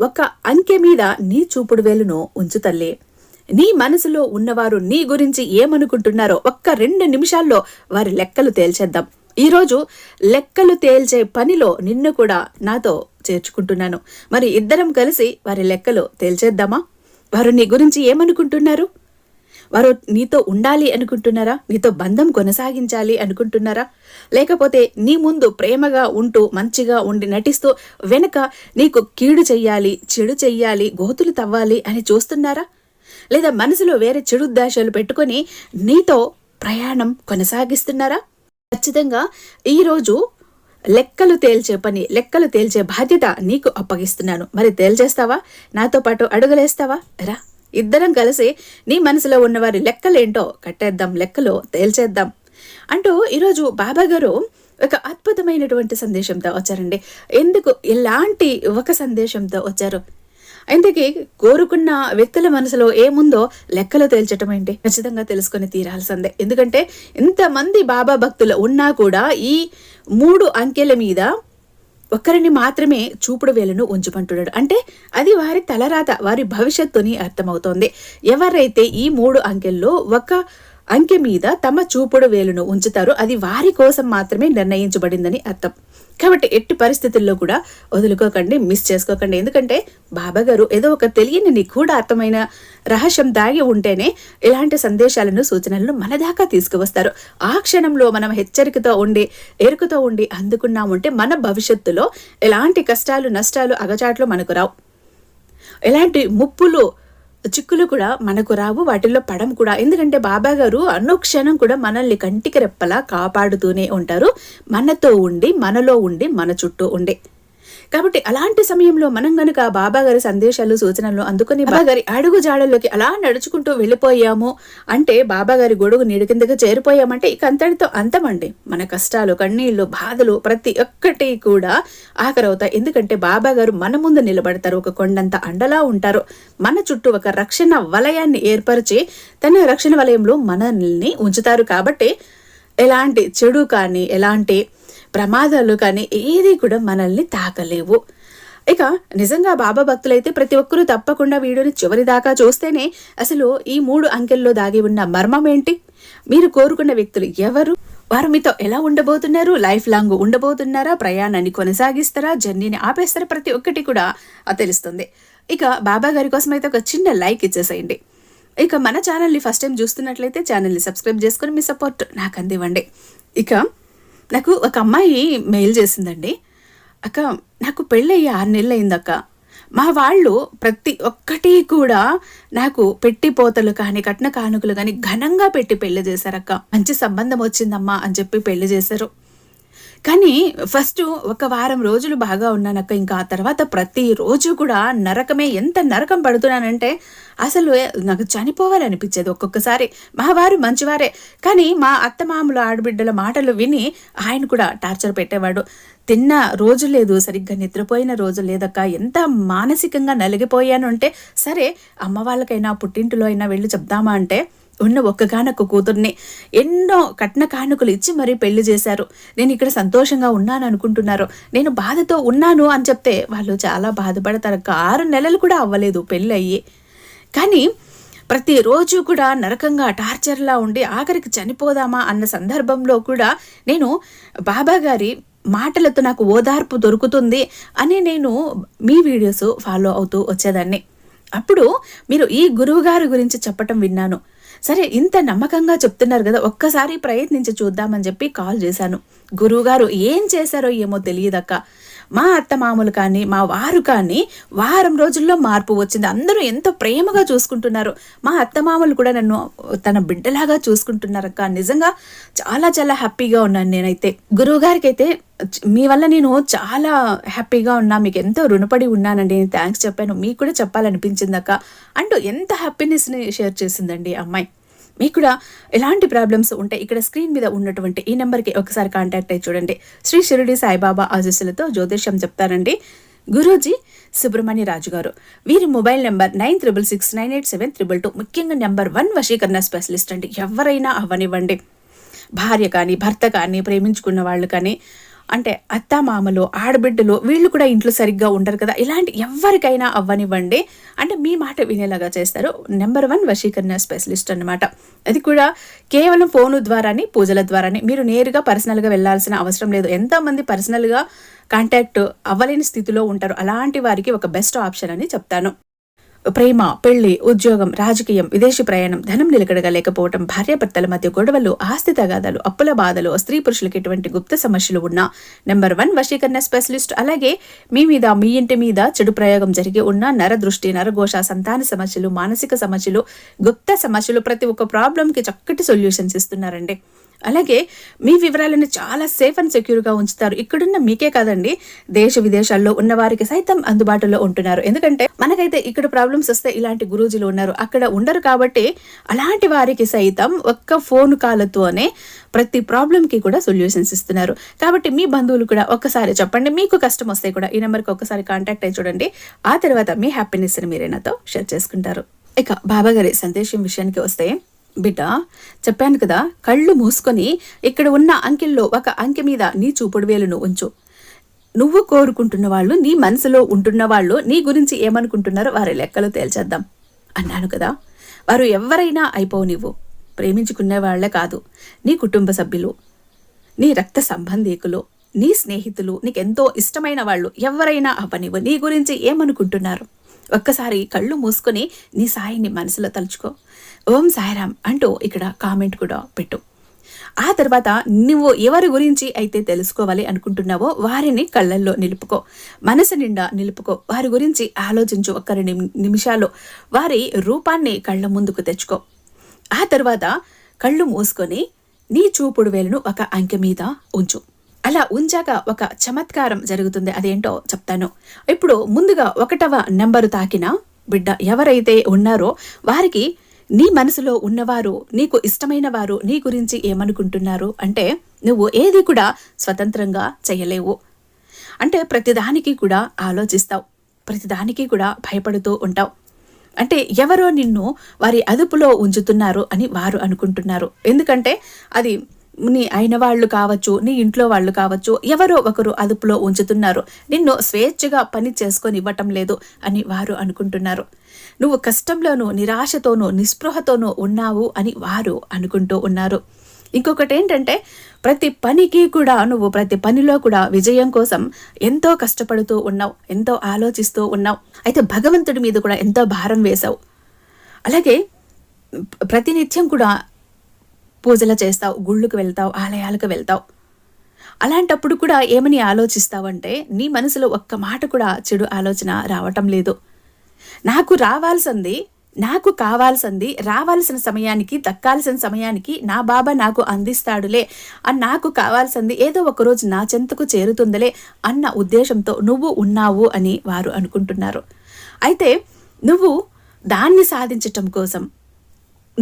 ఒక అంకె మీద నీ చూపుడు వేలును ఉంచుతల్లి నీ మనసులో ఉన్నవారు నీ గురించి ఏమనుకుంటున్నారో ఒక్క రెండు నిమిషాల్లో వారి లెక్కలు తేల్చేద్దాం. ఈరోజు లెక్కలు తేల్చే పనిలో నిన్ను కూడా నాతో చేర్చుకుంటున్నాను. మరి ఇద్దరం కలిసి వారి లెక్కలు తేల్చేద్దామా? వారు నీ గురించి ఏమనుకుంటున్నారు? వారు నీతో ఉండాలి అనుకుంటున్నారా? నీతో బంధం కొనసాగించాలి అనుకుంటున్నారా? లేకపోతే నీ ముందు ప్రేమగా ఉంటూ మంచిగా ఉండి నటిస్తూ వెనుక నీకు కీడు చెయ్యాలి చెడు చెయ్యాలి గోతులు తవ్వాలి అని చూస్తున్నారా? లేదా మనసులో వేరే చెడు ఉద్దేశాలు పెట్టుకొని నీతో ప్రయాణం కొనసాగిస్తున్నారా? ఖచ్చితంగా ఈరోజు లెక్కలు తేల్చే పని లెక్కలు తేల్చే బాధ్యత నీకు అప్పగిస్తున్నాను. మరి తేల్చేస్తావా? నాతో పాటు అడుగులేస్తావా? రా. ఇద్దరం కలిసి నీ మనసులో ఉన్నవారి లెక్కలేంటో కట్టేద్దాం లెక్కలో తేల్చేద్దాం అంటూ ఈరోజు బాబా గారు ఒక అద్భుతమైనటువంటి సందేశంతో వచ్చారండి. ఎందుకు ఎలాంటి ఒక సందేశంతో వచ్చారు? ఇంతకీ కోరుకున్న వ్యక్తుల మనసులో ఏముందో లెక్కలు తేల్చటం ఏంటి? ఖచ్చితంగా తెలుసుకొని తీరాల్సిందే. ఎందుకంటే ఇంతమంది బాబా భక్తులు ఉన్నా కూడా ఈ మూడు అంకెల మీద ఒక్కరిని మాత్రమే చూపుడు వేలను ఉంచుమంటున్నాడు. అంటే అది వారి తలరాత వారి భవిష్యత్తుని అర్థమవుతోంది. ఎవరైతే ఈ మూడు అంకెల్లో ఒక అంకె మీద తమ చూపుడు వేలును ఉంచుతారు. అది వారి కోసం మాత్రమే నిర్ణయించబడిందని అర్థం. కాబట్టి ఎట్టి పరిస్థితుల్లో కూడా వదులుకోకండి మిస్ చేసుకోకండి. ఎందుకంటే బాబా గారు ఏదో ఒక తెలియని నిగూఢార్థమైన కూడా అర్థమైన రహస్యం దాగి ఉంటేనే ఇలాంటి సందేశాలను సూచనలను మన దాకా తీసుకువస్తారు. ఆ క్షణంలో మనం హెచ్చరికతో ఉండి ఎరుకతో ఉండి అందుకున్నామంటే మన భవిష్యత్తులో ఎలాంటి కష్టాలు నష్టాలు అగచాట్లు మనకు రావు. ఎలాంటి ముప్పులు చిక్కులు కూడా మనకు రావు వాటిల్లో పడం కూడా. ఎందుకంటే బాబా గారు అనుక్షణం కూడా మనల్ని కంటికి రెప్పలా కాపాడుతూనే ఉంటారు. మనతో ఉండి మనలో ఉండి మన చుట్టూ ఉండి. కాబట్టి అలాంటి సమయంలో మనం గనుక బాబా గారి సందేశాలు సూచనలు అందుకుని బాబా గారి అడుగు జాడల్లోకి అలా నడుచుకుంటూ వెళ్ళిపోయాము అంటే బాబా గారి గొడుగు నీడు కిందకి చేరిపోయామంటే ఇక అంతటితో అంతమండి. మన కష్టాలు కన్నీళ్ళు బాధలు ప్రతి ఒక్కటి కూడా ఆఖరవుతాయి. ఎందుకంటే బాబా గారు మన ముందు నిలబడతారు. ఒక కొండంత అండలా ఉంటారు. మన చుట్టూ ఒక రక్షణ వలయాన్ని ఏర్పరిచి తన రక్షణ వలయంలో మనల్ని ఉంచుతారు. కాబట్టి ఎలాంటి చెడు కానీ ఎలాంటి ప్రమాదాలు కానీ ఏది కూడా మనల్ని తాకలేవు. ఇక నిజంగా బాబా భక్తులైతే ప్రతి ఒక్కరూ తప్పకుండా వీడియోని చివరి దాకా చూస్తేనే అసలు ఈ మూడు అంకెల్లో దాగి ఉన్న మర్మం ఏంటి? మీరు కోరుకున్న వ్యక్తులు ఎవరు? వారు మీతో ఎలా ఉండబోతున్నారు? లైఫ్ లాంగ్ ఉండబోతున్నారా? ప్రయాణాన్ని కొనసాగిస్తారా? జర్నీని ఆపేస్తారా? ప్రతి ఒక్కటి కూడా తెలుస్తుంది. ఇక బాబా గారి కోసం అయితే ఒక చిన్న లైక్ ఇచ్చేసేయండి. ఇక మన ఛానల్ని ఫస్ట్ టైం చూస్తున్నట్లయితే ఛానల్ని సబ్స్క్రైబ్ చేసుకొని మీ సపోర్ట్ నాకు అందివ్వండి. ఇక నాకు ఒక అమ్మాయి మెయిల్ చేసిందండి. అక్క నాకు పెళ్ళయ్యి ఆరు నెలలు అయిందక్క మా వాళ్ళు ప్రతి ఒక్కటి కూడా నాకు పెట్టి పోతలు కానీ కట్న కానుకలు కానీ ఘనంగా పెట్టి పెళ్ళి చేశారక్క. మంచి సంబంధం వచ్చిందమ్మా అని చెప్పి పెళ్ళి చేశారు. కానీ ఫస్ట్ ఒక వారం రోజులు బాగా ఉన్నానక్క. ఇంకా ఆ తర్వాత ప్రతిరోజు కూడా నరకమే ఎంత నరకం పడుతున్నానంటే అసలు నాకు చనిపోవాలనిపించేది ఒక్కొక్కసారి. మా వారు మంచివారే కానీ మా అత్తమామలు ఆడబిడ్డల మాటలు విని ఆయన కూడా టార్చర్ పెట్టేవాడు. తిన్న రోజు లేదు సరిగ్గా నిద్రపోయిన రోజు లేదక్క. ఎంత మానసికంగా నలిగిపోయాను అంటే సరే అమ్మ వాళ్ళకైనా పుట్టింటిలో అయినా వెళ్ళి చెప్దామా అంటే ఉన్న ఒక్కగానొక్క కూతుర్ని ఎన్నో కట్న కానుకలు ఇచ్చి మరీ పెళ్ళి చేశారు. నేను ఇక్కడ సంతోషంగా ఉన్నాను అనుకుంటున్నారు. నేను బాధతో ఉన్నాను అని చెప్తే వాళ్ళు చాలా బాధపడతారు. ఆరు నెలలు కూడా అవ్వలేదు పెళ్ళి అయ్యి కానీ ప్రతిరోజు కూడా నరకంగా టార్చర్లా ఉండి ఆఖరికి చనిపోదామా అన్న సందర్భంలో కూడా నేను బాబా గారి మాటలతో నాకు ఓదార్పు దొరుకుతుంది అని నేను మీ వీడియోస్ ఫాలో అవుతూ వచ్చేదాన్ని. అప్పుడు మీరు ఈ గురువుగారి గురించి చెప్పటం విన్నాను. సరే ఇంత నమ్మకంగా చెప్తున్నారు కదా ఒక్కసారి ప్రయత్నించి చూద్దామని చెప్పి కాల్ చేశాను. గురువుగారు ఏం చేశారో ఏమో తెలియదక్క. మా అత్తమామలు కానీ మా వారు కానీ వారం రోజుల్లో మార్పు వచ్చింది. అందరూ ఎంతో ప్రేమగా చూసుకుంటున్నారు. మా అత్తమామలు కూడా నన్ను తన బిడ్డలాగా చూసుకుంటున్నారక్క. నిజంగా చాలా చాలా హ్యాపీగా ఉన్నాను నేనైతే. గురువుగారికి అయితే మీ వల్ల నేను చాలా హ్యాపీగా ఉన్నా మీకు ఎంతో రుణపడి ఉన్నానండి. నేను థ్యాంక్స్ చెప్పాను. మీకు కూడా చెప్పాలనిపించిందక్క. అండ్ అంటూ ఎంత హ్యాపీనెస్ని షేర్ చేసిందండి అమ్మాయి. మీకు కూడా ఎలాంటి ప్రాబ్లమ్స్ ఉంటాయి ఇక్కడ స్క్రీన్ మీద ఉన్నటువంటి ఈ నెంబర్కి ఒకసారి కాంటాక్ట్ అయ్యి చూడండి. శ్రీ షిరిడి సాయిబాబా ఆశీస్సులతో జ్యోతిష్యం చెప్తారండి. గురూజీ సుబ్రహ్మణ్య రాజు గారు. వీరి mobile number nine triple six nine eight seven triple two. ముఖ్యంగా నెంబర్ వన్ వశీకరణ స్పెషలిస్ట్ అండి. ఎవరైనా అవ్వనివ్వండి భార్య కానీ భర్త కానీ ప్రేమించుకున్న వాళ్ళు కానీ అంటే అత్త మామలు ఆడబిడ్డలు వీళ్ళు కూడా ఇంట్లో సరిగ్గా ఉండరు కదా. ఇలాంటి ఎవరికైనా అవ్వనివ్వండి. అంటే మీ మాట వినేలాగా చేస్తారు. నెంబర్ వన్ వశీకరణ స్పెషలిస్ట్ అనమాట అది కూడా కేవలం ఫోను ద్వారానే పూజల ద్వారానే. మీరు నేరుగా పర్సనల్గా వెళ్ళాల్సిన అవసరం లేదు. ఎంతమంది పర్సనల్గా కాంటాక్ట్ అవ్వలేని స్థితిలో ఉంటారు. అలాంటి వారికి ఒక బెస్ట్ ఆప్షన్ అని చెప్తాను. ప్రేమ పెళ్ళి ఉద్యోగం రాజకీయం విదేశీ ప్రయాణం ధనం నిలకడగా లేకపోవడం భార్యాభర్తల మధ్య గొడవలు ఆస్తి తగాదాలు అప్పుల బాధలు స్త్రీ పురుషులకు ఎటువంటి గుప్త సమస్యలు ఉన్న నెంబర్ వన్ వశీకరణ స్పెషలిస్ట్. అలాగే మీ మీద మీ ఇంటి మీద చెడు ప్రయోగం జరిగి ఉన్న నర దృష్టి నరఘోష సంతాన సమస్యలు మానసిక సమస్యలు గుప్త సమస్యలు ప్రతి ఒక్క ప్రాబ్లంకి చక్కటి సొల్యూషన్స్ ఇస్తున్నారండి. అలాగే మీ వివరాలను చాలా సేఫ్ అండ్ సెక్యూర్గా ఉంచుతారు. ఇక్కడున్న మీకే కాదండి దేశ విదేశాల్లో ఉన్న వారికి సైతం అందుబాటులో ఉంటున్నారు. ఎందుకంటే మనకైతే ఇక్కడ ప్రాబ్లమ్స్ వస్తే ఇలాంటి గురూజీలు ఉన్నారు. అక్కడ ఉండరు కాబట్టి అలాంటి వారికి సైతం ఒక్క ఫోన్ కాలతోనే ప్రతి ప్రాబ్లంకి కూడా సొల్యూషన్స్ ఇస్తున్నారు. కాబట్టి మీ బంధువులు కూడా ఒక్కసారి చెప్పండి. మీకు కష్టం వస్తే కూడా ఈ నెంబర్కి ఒక్కసారి కాంటాక్ట్ అయ్యి చూడండి. ఆ తర్వాత మీ హ్యాపీనెస్ని మీరే నాతో షేర్ చేసుకుంటారు. ఇక బాబా గారి సందేశం విషయానికి వస్తే బిడ్డ చెప్పాను కదా కళ్ళు మూసుకొని ఇక్కడ ఉన్న అంకెల్లో ఒక అంకె మీద నీ చూపుడు వేలును ఉంచు. నువ్వు కోరుకుంటున్న వాళ్ళు నీ మనసులో ఉంటున్న వాళ్ళు నీ గురించి ఏమనుకుంటున్నారో వారి లెక్కలు తేల్చేద్దాం. అన్నాను కదా వారు ఎవరైనా అయిపోనివ్వు ప్రేమించుకునే వాళ్ళే కాదు నీ కుటుంబ సభ్యులు నీ రక్త సంబంధీకులు నీ స్నేహితులు నీకెంతో ఇష్టమైన వాళ్ళు ఎవరైనా అవ్వనివ్వు. నీ గురించి ఏమనుకుంటున్నారు? ఒక్కసారి కళ్ళు మూసుకొని నీ సాయిని మనసులో తలుచుకో. ఓం సాయిరామ్ అంటూ ఇక్కడ కామెంట్ కూడా పెట్టు. ఆ తర్వాత నువ్వు ఎవరి గురించి అయితే తెలుసుకోవాలి అనుకుంటున్నావో వారిని కళ్ళల్లో నిలుపుకో. మనసు నిండా నిలుపుకో. వారి గురించి ఆలోచించు ఒక్క రెండు నిమిషాలు. వారి రూపాన్ని కళ్ళ ముందుకు తెచ్చుకో. ఆ తర్వాత కళ్ళు మూసుకొని నీ చూపుడు వేలును ఒక అంకె మీద ఉంచు. అలా ఉంచాక ఒక చమత్కారం జరుగుతుంది. అదేంటో చెప్తాను. ఇప్పుడు ముందుగా ఒకటవ నెంబరు తాకిన బిడ్డ ఎవరైతే ఉన్నారో వారికి నీ మనసులో ఉన్నవారు నీకు ఇష్టమైన వారు నీ గురించి ఏమనుకుంటున్నారు? అంటే నువ్వు ఏది కూడా స్వతంత్రంగా చేయలేవు. అంటే ప్రతిదానికి కూడా ఆలోచిస్తావు. ప్రతిదానికి కూడా భయపడుతూ ఉంటావు. అంటే ఎవరో నిన్ను వారి అదుపులో ఉంచుతున్నారు అని వారు అనుకుంటున్నారు. ఎందుకంటే అది నీ అయిన వాళ్ళు కావచ్చు నీ ఇంట్లో వాళ్ళు కావచ్చు ఎవరో ఒకరు అదుపులో ఉంచుతున్నారు. నిన్ను స్వేచ్ఛగా పని చేసుకొని ఇవ్వటం లేదు అని వారు అనుకుంటున్నారు. నువ్వు కష్టంలోనూ నిరాశతోనూ నిస్పృహతోనూ ఉన్నావు అని వారు అనుకుంటూ ఉన్నారు. ఇంకొకటి ఏంటంటే ప్రతి పనికి కూడా నువ్వు ప్రతి పనిలో కూడా విజయం కోసం ఎంతో కష్టపడుతూ ఉన్నావు ఎంతో ఆలోచిస్తూ ఉన్నావు. అయితే భగవంతుడి మీద కూడా ఎంతో భారం వేశావు. అలాగే ప్రతినిత్యం కూడా పూజలు చేస్తావు గుళ్ళకు వెళ్తావు ఆలయాలకు వెళ్తావు. అలాంటప్పుడు కూడా ఏమని ఆలోచిస్తావంటే నీ మనసులో ఒక్క మాట కూడా చెడు ఆలోచన రావటం లేదు. నాకు రావాల్సింది నాకు కావాల్సింది రావాల్సిన సమయానికి దక్కాల్సిన సమయానికి నా బాబా నాకు అందిస్తాడులే అని నాకు కావాల్సింది ఏదో ఒకరోజు నా చెంతకు చేరుతుందిలే అన్న ఉద్దేశంతో నువ్వు ఉన్నావు అని వారు అనుకుంటున్నారు. అయితే నువ్వు దాన్ని సాధించటం కోసం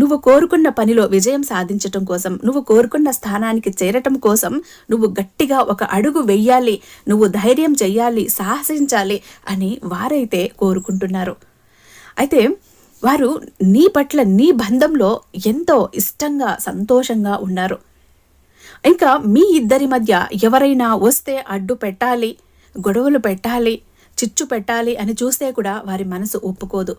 నువ్వు కోరుకున్న పనిలో విజయం సాధించటం కోసం నువ్వు కోరుకున్న స్థానానికి చేరటం కోసం నువ్వు గట్టిగా ఒక అడుగు వెయ్యాలి నువ్వు ధైర్యం చెయ్యాలి సాహసించాలి అని వారైతే కోరుకుంటున్నారు. అయితే వారు నీ పట్ల నీ బంధంలో ఎంతో ఇష్టంగా సంతోషంగా ఉన్నారు. ఇంకా మీ ఇద్దరి మధ్య ఎవరైనా వస్తే అడ్డు పెట్టాలి గొడవలు పెట్టాలి చిచ్చు పెట్టాలి అని చూస్తే కూడా వారి మనసు ఒప్పుకోదు.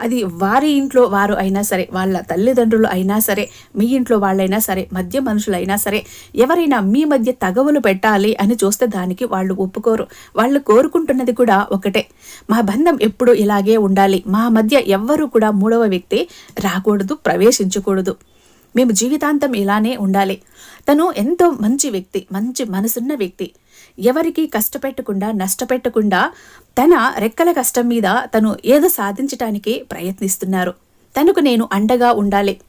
అది వారి ఇంట్లో వారు అయినా సరే వాళ్ళ తల్లిదండ్రులు అయినా సరే మీ ఇంట్లో వాళ్ళైనా సరే మధ్య మనుషులైనా సరే ఎవరైనా మీ మధ్య తగవులు పెట్టాలి అని చూస్తే దానికి వాళ్ళు ఒప్పుకోరు. వాళ్ళు కోరుకుంటున్నది కూడా ఒకటే. మా బంధం ఎప్పుడు ఇలాగే ఉండాలి. మా మధ్య ఎవ్వరూ కూడా మూడవ వ్యక్తి రాకూడదు ప్రవేశించకూడదు. మేము జీవితాంతం ఇలానే ఉండాలి. తను ఎంతో మంచి వ్యక్తి మంచి మనసున్న వ్యక్తి. ఎవరికి కష్టపెట్టకుండా నష్టపెట్టకుండా తన రెక్కల కష్టం మీద తను ఏదో సాధించటానికి ప్రయత్నిస్తున్నారు. తనకు నేను అండగా ఉండాలి.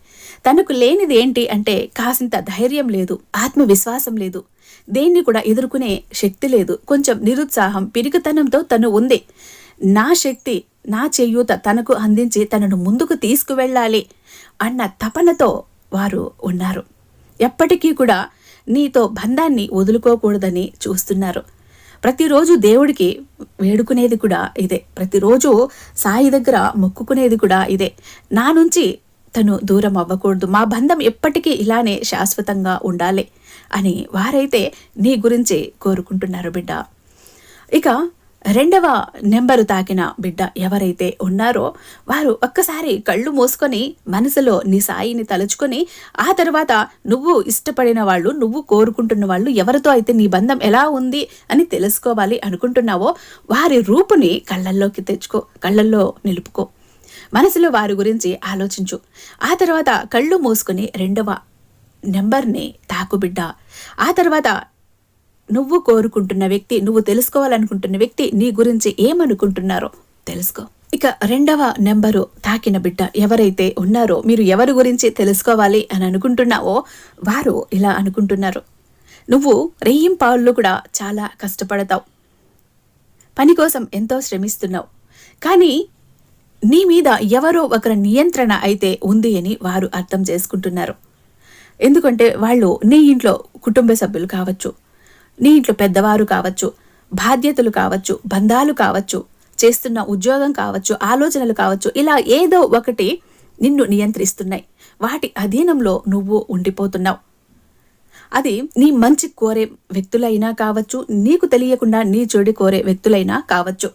తనకు లేనిది ఏంటి అంటే కాసింత ధైర్యం లేదు ఆత్మవిశ్వాసం లేదు. దేన్ని కూడా ఎదుర్కొనే శక్తి లేదు. కొంచెం నిరుత్సాహం పిరికితనంతో తను ఉంది. నా శక్తి నా చేయూత తనకు అందించి తనను ముందుకు తీసుకువెళ్ళాలి అన్న తపనతో వారు ఉన్నారు. ఎప్పటికీ కూడా నీతో బంధాన్ని వదులుకోకూడదని చూస్తున్నారు. ప్రతిరోజు దేవుడికి వేడుకునేది కూడా ఇదే. ప్రతిరోజు సాయి దగ్గర మొక్కుకునేది కూడా ఇదే. నా నుంచి తను దూరం అవ్వకూడదు. మా బంధం ఎప్పటికీ ఇలానే శాశ్వతంగా ఉండాలి అని వారైతే నీ గురించి కోరుకుంటున్నారు బిడ్డ. ఇక రెండవ నెంబరు తాకిన బిడ్డ ఎవరైతే ఉన్నారో వారు ఒక్కసారి కళ్ళు మూసుకొని మనసులో నీ సాయిని తలుచుకొని ఆ తర్వాత నువ్వు ఇష్టపడిన వాళ్ళు నువ్వు కోరుకుంటున్న వాళ్ళు ఎవరితో అయితే నీ బంధం ఎలా ఉంది అని తెలుసుకోవాలి అనుకుంటున్నావో వారి రూపుని కళ్ళల్లోకి తెచ్చుకో కళ్ళల్లో నిలుపుకో. మనసులో వారి గురించి ఆలోచించు. ఆ తర్వాత కళ్ళు మూసుకొని రెండవ నెంబర్ని తాకు బిడ్డ. ఆ తర్వాత నువ్వు కోరుకుంటున్న వ్యక్తి నువ్వు తెలుసుకోవాలనుకుంటున్న వ్యక్తి నీ గురించి ఏమనుకుంటున్నారో తెలుసుకో. ఇక రెండవ నెంబరు తాకిన బిడ్డ ఎవరైతే ఉన్నారో మీరు ఎవరి గురించి తెలుసుకోవాలి అని అనుకుంటున్నావో వారు ఇలా అనుకుంటున్నారు. నువ్వు రెయ్యింపాళ్ళు కూడా చాలా కష్టపడతావు. పని కోసం ఎంతో శ్రమిస్తున్నావు. కానీ నీ మీద ఎవరో ఒకరి నియంత్రణ అయితే ఉంది అని వారు అర్థం చేసుకుంటున్నారు. ఎందుకంటే వాళ్ళు నీ ఇంట్లో కుటుంబ సభ్యులు కావచ్చు నీ ఇంట్లో పెద్దవారు కావచ్చు బాధ్యతలు కావచ్చు బంధాలు కావచ్చు చేస్తున్న ఉద్యోగం కావచ్చు ఆలోచనలు కావచ్చు ఇలా ఏదో ఒకటి నిన్ను నియంత్రిస్తున్నాయి. వాటి అధీనంలో నువ్వు ఉండిపోతున్నావు. అది నీ మంచి కోరే వ్యక్తులైనా కావచ్చు నీకు తెలియకుండా నీ చెడు కోరే వ్యక్తులైనా కావచ్చు.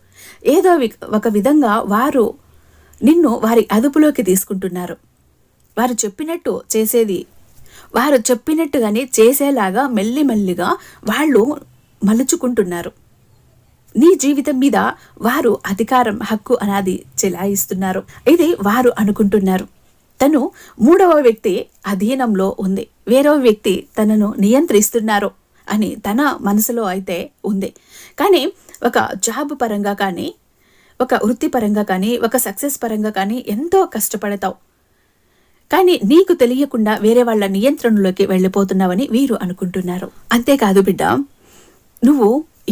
ఏదో ఒక విధంగా వారు నిన్ను వారి అదుపులోకి తీసుకుంటున్నారు. వారు చెప్పినట్టు చేసేది వారు చెప్పినట్టుగానే చేసేలాగా మెల్లిమెల్లిగా వాళ్ళు మలుచుకుంటున్నారు. నీ జీవితం మీద వారు అధికారం హక్కు అనాది చెలాయిస్తున్నారు. ఇది వారు అనుకుంటున్నారు. తను మూడవ వ్యక్తి అధీనంలో ఉంది. వేరో వ్యక్తి తనను నియంత్రిస్తున్నారు అని తన మనసులో అయితే ఉంది. కానీ ఒక జాబ్ పరంగా కానీ ఒక వృత్తిపరంగా కానీ ఒక సక్సెస్ పరంగా కానీ ఎంతో కష్టపడతావు. కానీ నీకు తెలియకుండా వేరే వాళ్ళ నియంత్రణలోకి వెళ్ళిపోతున్నావని వీరు అనుకుంటున్నారు. అంతేకాదు బిడ్డ నువ్వు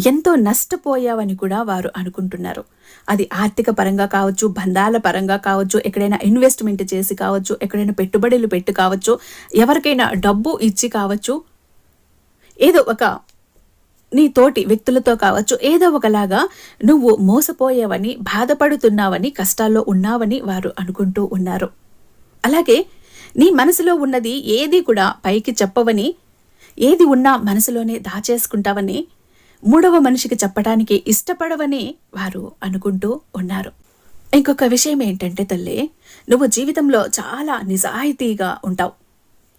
ఎంతో నష్టపోయావని కూడా వారు అనుకుంటున్నారు. అది ఆర్థిక పరంగా కావచ్చు బంధాల పరంగా కావచ్చు ఎక్కడైనా ఇన్వెస్ట్మెంట్ చేసి కావచ్చు ఎక్కడైనా పెట్టుబడులు పెట్టి కావచ్చు ఎవరికైనా డబ్బు ఇచ్చి కావచ్చు ఏదో ఒక నీ తోటి వ్యక్తులతో కావచ్చు ఏదో ఒకలాగా నువ్వు మోసపోయావని బాధపడుతున్నావని కష్టాల్లో ఉన్నావని వారు అనుకుంటూ ఉన్నారు. అలాగే నీ మనసులో ఉన్నది ఏది కూడా పైకి చెప్పవని ఏది ఉన్నా మనసులోనే దాచేసుకుంటావని మూడవ మనిషికి చెప్పడానికి ఇష్టపడవని వారు అనుకుంటూ ఉన్నారు. ఇంకొక విషయం ఏంటంటే తల్లి నువ్వు జీవితంలో చాలా నిజాయితీగా ఉంటావు.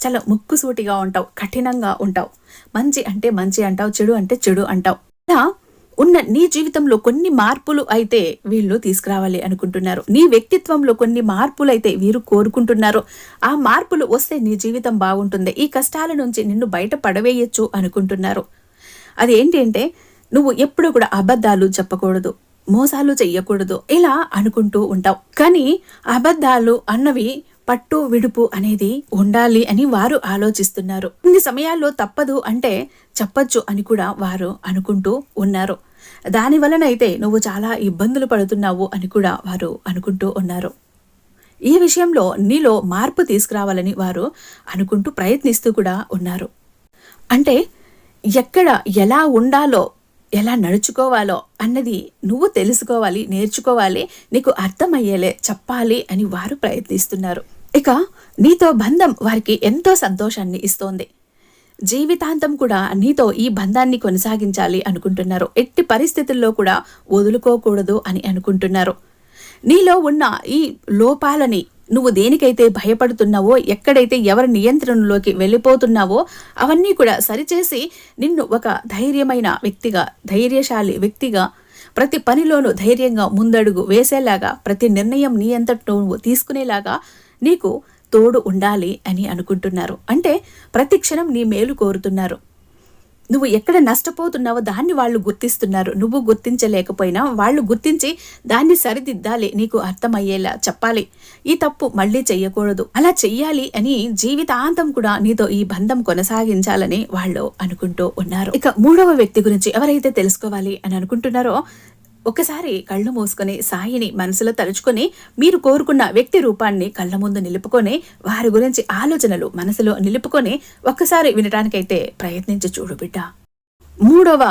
చాలా ముక్కుసూటిగా ఉంటావు కఠినంగా ఉంటావు. మంచి అంటే మంచి అంటావు చెడు అంటే చెడు అంటావు. ఇలా ఉన్న నీ జీవితంలో కొన్ని మార్పులు అయితే వీళ్ళు తీసుకురావాలి అనుకుంటున్నారు. నీ వ్యక్తిత్వంలో కొన్ని మార్పులు అయితే వీరు కోరుకుంటున్నారు. ఆ మార్పులు వస్తే నీ జీవితం బాగుంటుంది. ఈ కష్టాల నుంచి నిన్ను బయట పడవేయచ్చు అనుకుంటున్నారు. అది అంటే నువ్వు ఎప్పుడు కూడా అబద్ధాలు చెప్పకూడదు. మోసాలు చెయ్యకూడదు. ఇలా అనుకుంటూ ఉంటావు. కానీ అబద్ధాలు అన్నవి పట్టు విడుపు అనేది ఉండాలి అని వారు ఆలోచిస్తున్నారు. కొన్ని సమయాల్లో తప్పదు అంటే చెప్పచ్చు అని కూడా వారు అనుకుంటూ ఉన్నారు. దాని వలనైతే నువ్వు చాలా ఇబ్బందులు పడుతున్నావు అని కూడా వారు అనుకుంటూ ఉన్నారు. ఈ విషయంలో నీలో మార్పు తీసుకురావాలని వారు అనుకుంటూ ప్రయత్నిస్తూ కూడా ఉన్నారు. అంటే ఎక్కడ ఎలా ఉండాలో ఎలా నడుచుకోవాలో అన్నది నువ్వు తెలుసుకోవాలి నేర్చుకోవాలి నీకు అర్థమయ్యేలే చెప్పాలి అని వారు ప్రయత్నిస్తున్నారు. ఇక నీతో బంధం వారికి ఎంతో సంతోషాన్ని ఇస్తోంది. జీవితాంతం కూడా నీతో ఈ బంధాన్ని కొనసాగించాలి అనుకుంటున్నారు. ఎట్టి పరిస్థితుల్లో కూడా వదులుకోకూడదు అని అనుకుంటున్నారు. నీలో ఉన్న ఈ లోపాలని నువ్వు దేనికైతే భయపడుతున్నావో ఎక్కడైతే ఎవరి నియంత్రణలోకి వెళ్ళిపోతున్నావో అవన్నీ కూడా సరిచేసి నిన్ను ఒక ధైర్యమైన వ్యక్తిగా ధైర్యశాలి వ్యక్తిగా ప్రతి పనిలోనూ ధైర్యంగా ముందడుగు వేసేలాగా ప్రతి నిర్ణయం నీ అంతటి నువ్వు తీసుకునేలాగా నీకు తోడు ఉండాలి అని అనుకుంటున్నారు. అంటే ప్రతి క్షణం నీ మేలు కోరుతున్నారు. నువ్వు ఎక్కడ నష్టపోతున్నావో దాన్ని వాళ్ళు గుర్తిస్తున్నారు. నువ్వు గుర్తించలేకపోయినా వాళ్ళు గుర్తించి దాన్ని సరిదిద్దాలి. నీకు అర్థమయ్యేలా చెప్పాలి. ఈ తప్పు మళ్ళీ చెయ్యకూడదు. అలా చెయ్యాలి అని జీవితాంతం కూడా నీతో ఈ బంధం కొనసాగించాలని వాళ్ళు అనుకుంటూ ఉన్నారు. ఇక మూడవ వ్యక్తి గురించి ఎవరైతే తెలుసుకోవాలి అని అనుకుంటున్నారో ఒకసారి కళ్ళు మూసుకొని సాయిని మనసులో తలుచుకొని మీరు కోరుకున్న వ్యక్తి రూపాన్ని కళ్ళ ముందు నిలుపుకొని వారి గురించి ఆలోచనలు మనసులో నిలుపుకొని ఒక్కసారి వినటానికైతే ప్రయత్నించి చూడు బిడ్డ. మూడవ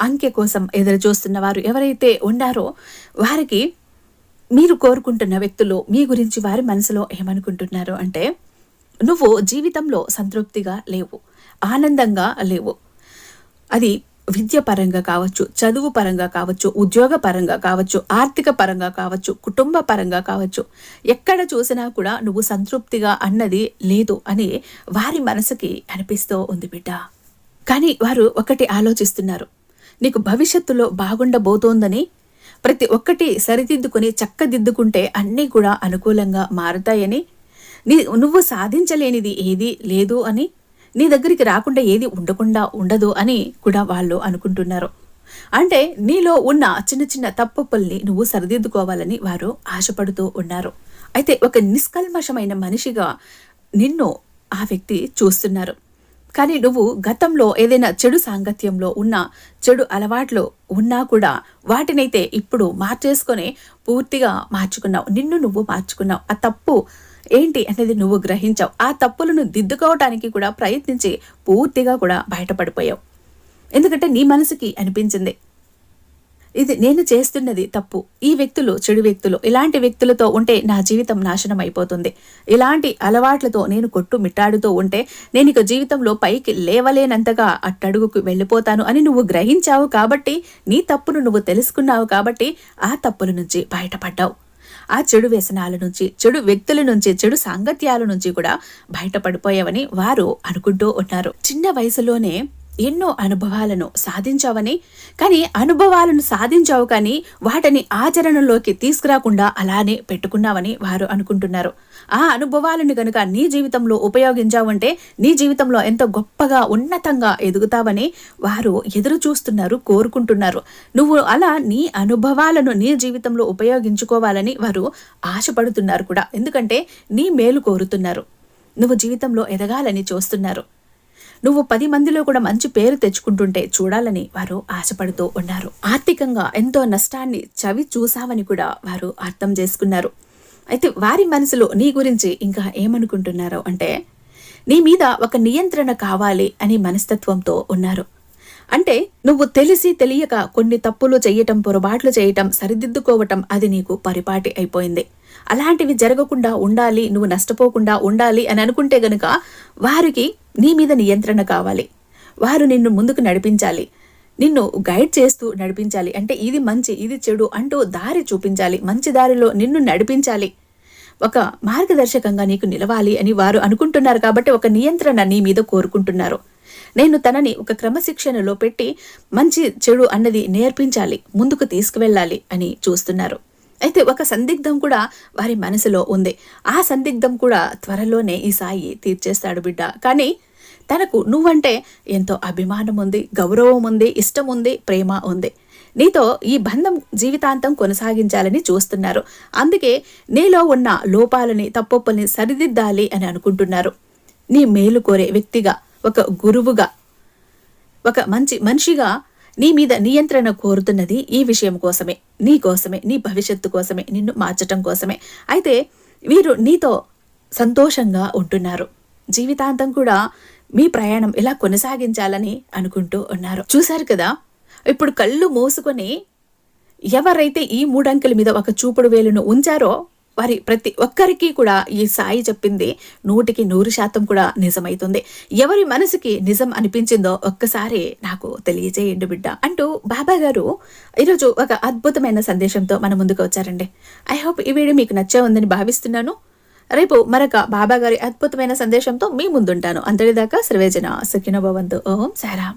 అంకె కోసం ఎదురు చూస్తున్న వారు ఎవరైతే ఉన్నారో వారికి మీరు కోరుకుంటున్న వ్యక్తులు మీ గురించి వారి మనసులో ఏమనుకుంటున్నారు అంటే నువ్వు జీవితంలో సంతృప్తిగా లేవు ఆనందంగా లేవు. అది విద్య పరంగా కావచ్చు చదువు పరంగా కావచ్చు ఉద్యోగ పరంగా కావచ్చు ఆర్థిక పరంగా కావచ్చు కుటుంబ పరంగా కావచ్చు ఎక్కడ చూసినా కూడా నువ్వు సంతృప్తిగా అన్నది లేదు అని వారి మనసుకి అనిపిస్తూ ఉంది బిడ్డ. కానీ వారు ఒకటి ఆలోచిస్తున్నారు. నీకు భవిష్యత్తులో బాగుండబోతోందని ప్రతి ఒక్కటి సరిదిద్దుకుని చక్కదిద్దుకుంటే అన్నీ కూడా అనుకూలంగా మారుతాయని నీ నువ్వు సాధించలేనిది ఏదీ లేదు అని నీ దగ్గరికి రాకుండా ఏది ఉండకుండా ఉండదు అని కూడా వాళ్ళు అనుకుంటున్నారు. అంటే నీలో ఉన్న చిన్న చిన్న తప్పుల్ని నువ్వు సరిదిద్దుకోవాలని వారు ఆశపడుతూ ఉన్నారు. అయితే ఒక నిష్కల్మషమైన మనిషిగా నిన్ను ఆ వ్యక్తి చూస్తున్నారు. కానీ నువ్వు గతంలో ఏదైనా చెడు సాంగత్యంలో ఉన్న చెడు అలవాట్లు ఉన్నా కూడా వాటినైతే ఇప్పుడు మార్చేసుకొని పూర్తిగా మార్చుకున్నావు. నిన్ను నువ్వు మార్చుకున్నావు. ఆ తప్పు ఏంటి అనేది నువ్వు గ్రహించావు. ఆ తప్పులను దిద్దుకోవటానికి కూడా ప్రయత్నించి పూర్తిగా కూడా బయటపడిపోయావు. ఎందుకంటే నీ మనసుకి అనిపించింది. ఇది నేను చేస్తున్నది తప్పు. ఈ వ్యక్తులు చెడు వ్యక్తులు. ఇలాంటి వ్యక్తులతో ఉంటే నా జీవితం నాశనం అయిపోతుంది. ఇలాంటి అలవాట్లతో నేను కొట్టు మిట్టాడుతూ ఉంటే నేను ఇక జీవితంలో పైకి లేవలేనంతగా అట్టడుగుకు వెళ్ళిపోతాను అని నువ్వు గ్రహించావు కాబట్టి నీ తప్పును నువ్వు తెలుసుకున్నావు కాబట్టి ఆ తప్పుల నుంచి బయటపడ్డావు. ఆ చెడు వ్యసనాల నుంచి చెడు వ్యక్తుల నుంచి చెడు సాంగత్యాల నుంచి కూడా బయటపడిపోయావని వారు అనుకుంటూ ఉన్నారు. చిన్న వయసులోనే ఎన్నో అనుభవాలను సాధించావని కానీ అనుభవాలను సాధించావు కానీ వాటిని ఆచరణలోకి తీసుకురాకుండా అలానే పెట్టుకున్నావని వారు అనుకుంటున్నారు. ఆ అనుభవాలను కనుక నీ జీవితంలో ఉపయోగించావంటే నీ జీవితంలో ఎంతో గొప్పగా ఉన్నతంగా ఎదుగుతావని వారు ఎదురు చూస్తున్నారు కోరుకుంటున్నారు. నువ్వు అలా నీ అనుభవాలను నీ జీవితంలో ఉపయోగించుకోవాలని వారు ఆశపడుతున్నారు కూడా. ఎందుకంటే నీ మేలు కోరుతున్నారు. నువ్వు జీవితంలో ఎదగాలని చూస్తున్నారు. నువ్వు పది మందిలో కూడా మంచి పేరు తెచ్చుకుంటుంటే చూడాలని వారు ఆశపడుతూ ఉన్నారు. ఆర్థికంగా ఎంతో నష్టాన్ని చవి చూశావని కూడా వారు అర్థం చేసుకున్నారు. అయితే వారి మనసులో నీ గురించి ఇంకా ఏమనుకుంటున్నారో అంటే నీ మీద ఒక నియంత్రణ కావాలి అని మనస్తత్వంతో ఉన్నారు. అంటే నువ్వు తెలిసి తెలియక కొన్ని తప్పులు చేయటం పొరపాట్లు చేయటం సరిదిద్దుకోవటం అది నీకు పరిపాటి అయిపోయింది. అలాంటివి జరగకుండా ఉండాలి నువ్వు నష్టపోకుండా ఉండాలి అని అనుకుంటే గనుక వారికి నీ మీద నియంత్రణ కావాలి. వారు నిన్ను ముందుకు నడిపించాలి. నిన్ను గైడ్ చేస్తూ నడిపించాలి. అంటే ఇది మంచి ఇది చెడు అంటూ దారి చూపించాలి. మంచి దారిలో నిన్ను నడిపించాలి. ఒక మార్గదర్శకంగా నీకు నిలవాలి అని వారు అనుకుంటున్నారు కాబట్టి ఒక నియంత్రణ నీ మీద కోరుకుంటున్నారు. నేను తనని ఒక క్రమశిక్షణలో పెట్టి మంచి చెడు అన్నది నేర్పించాలి ముందుకు తీసుకువెళ్ళాలి అని చూస్తున్నారు. అయితే ఒక సందిగ్ధం కూడా వారి మనసులో ఉంది. ఆ సందిగ్ధం కూడా త్వరలోనే ఈ సాయి తీర్చేస్తాడు బిడ్డ. కానీ తనకు నువ్వంటే ఎంతో అభిమానం ఉంది గౌరవం ఉంది ఇష్టం ఉంది ప్రేమ ఉంది. నీతో ఈ బంధం జీవితాంతం కొనసాగించాలని చూస్తున్నారు. అందుకే నీలో ఉన్న లోపాలని తప్పొప్పుల్ని సరిదిద్దాలి అని అనుకుంటున్నారు. నీ మేలు కోరే వ్యక్తిగా ఒక గురువుగా ఒక మంచి మనిషిగా నీ మీద నియంత్రణ కోరుతున్నది ఈ విషయం కోసమే నీ కోసమే నీ భవిష్యత్తు కోసమే నిన్ను మార్చటం కోసమే. అయితే వీరు నీతో సంతోషంగా ఉంటున్నారు. జీవితాంతం కూడా మీ ప్రయాణం ఇలా కొనసాగించాలని అనుకుంటూ ఉన్నారు. చూశారు కదా? ఇప్పుడు కళ్ళు మూసుకొని ఎవరైతే ఈ మూడంకెల మీద ఒక చూపుడు వేలును ఉంచారో వారి ప్రతి ఒక్కరికి కూడా ఈ సాయి చెప్పింది నూటికి నూరు శాతం కూడా నిజమైతుంది. ఎవరి మనసుకి నిజం అనిపించిందో ఒక్కసారి నాకు తెలియజేయండి బిడ్డ అంటూ బాబా గారు ఈరోజు ఒక అద్భుతమైన సందేశంతో మన ముందుకు వచ్చారండి. ఐ హోప్ ఈ వీడియో మీకు నచ్చే ఉందని భావిస్తున్నాను. రేపు మరొక బాబా గారి అద్భుతమైన సందేశంతో మీ ముందుంటాను. అంతటిదాకా సర్వేజన సుఖినభవంతు ఓం సారాం.